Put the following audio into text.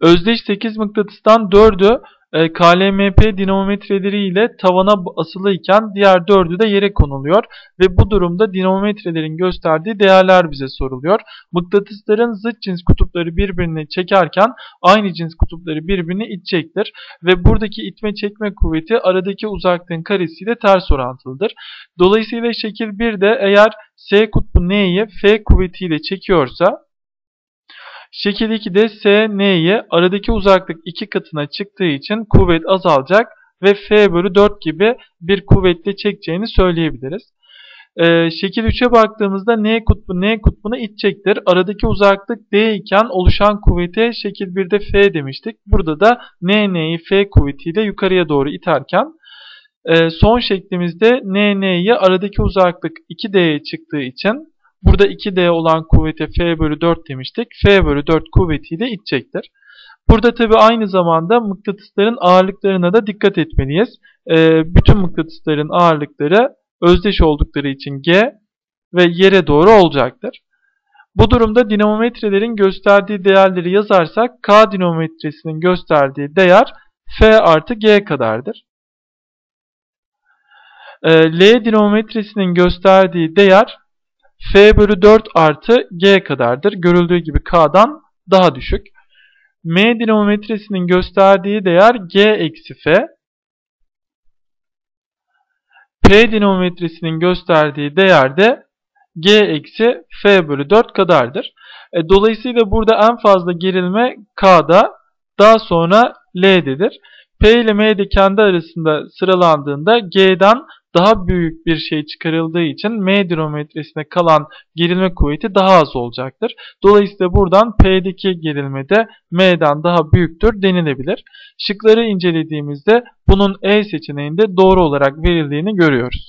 Özdeş 8 mıknatıstan 4'ü e, KLMP dinamometreleri ile tavana asılı iken diğer 4'ü de yere konuluyor ve bu durumda dinamometrelerin gösterdiği değerler bize soruluyor. Mıknatısların zıt cins kutupları birbirini çekerken aynı cins kutupları birbirini itecektir ve buradaki itme çekme kuvveti aradaki uzaklığın karesiyle ters orantılıdır. Dolayısıyla şekil 1'de eğer S kutbu N'yi F kuvvetiyle çekiyorsa Şekil 2'de S, N'yi aradaki uzaklık 2 katına çıktığı için kuvvet azalacak ve F bölü 4 gibi bir kuvvetle çekeceğini söyleyebiliriz. Ee, şekil 3'e baktığımızda N kutbu N kutbunu itecektir. Aradaki uzaklık D iken oluşan kuvvete şekil 1'de F demiştik. Burada da N N'yi F kuvvetiyle yukarıya doğru iterken e, son şeklimizde N N'yi aradaki uzaklık 2D'ye çıktığı için Burada 2D olan kuvvete F bölü 4 demiştik. F bölü 4 kuvvetiyle itecektir. Burada tabi aynı zamanda mıknatısların ağırlıklarına da dikkat etmeliyiz. E, bütün mıknatısların ağırlıkları özdeş oldukları için G ve yere doğru olacaktır. Bu durumda dinamometrelerin gösterdiği değerleri yazarsak K dinamometresinin gösterdiği değer F artı G kadardır. E, L dinamometresinin gösterdiği değer F bölü 4 artı G kadardır. Görüldüğü gibi K'dan daha düşük. M dinamometresinin gösterdiği değer G eksi F. P dinamometresinin gösterdiği değer de G eksi F bölü 4 kadardır. E, dolayısıyla burada en fazla gerilme K'da daha sonra L'dedir. P ile M de kendi arasında sıralandığında G'den daha büyük bir şey çıkarıldığı için M dinometresine kalan gerilme kuvveti daha az olacaktır. Dolayısıyla buradan P'deki gerilme de M'den daha büyüktür denilebilir. Şıkları incelediğimizde bunun E seçeneğinde doğru olarak verildiğini görüyoruz.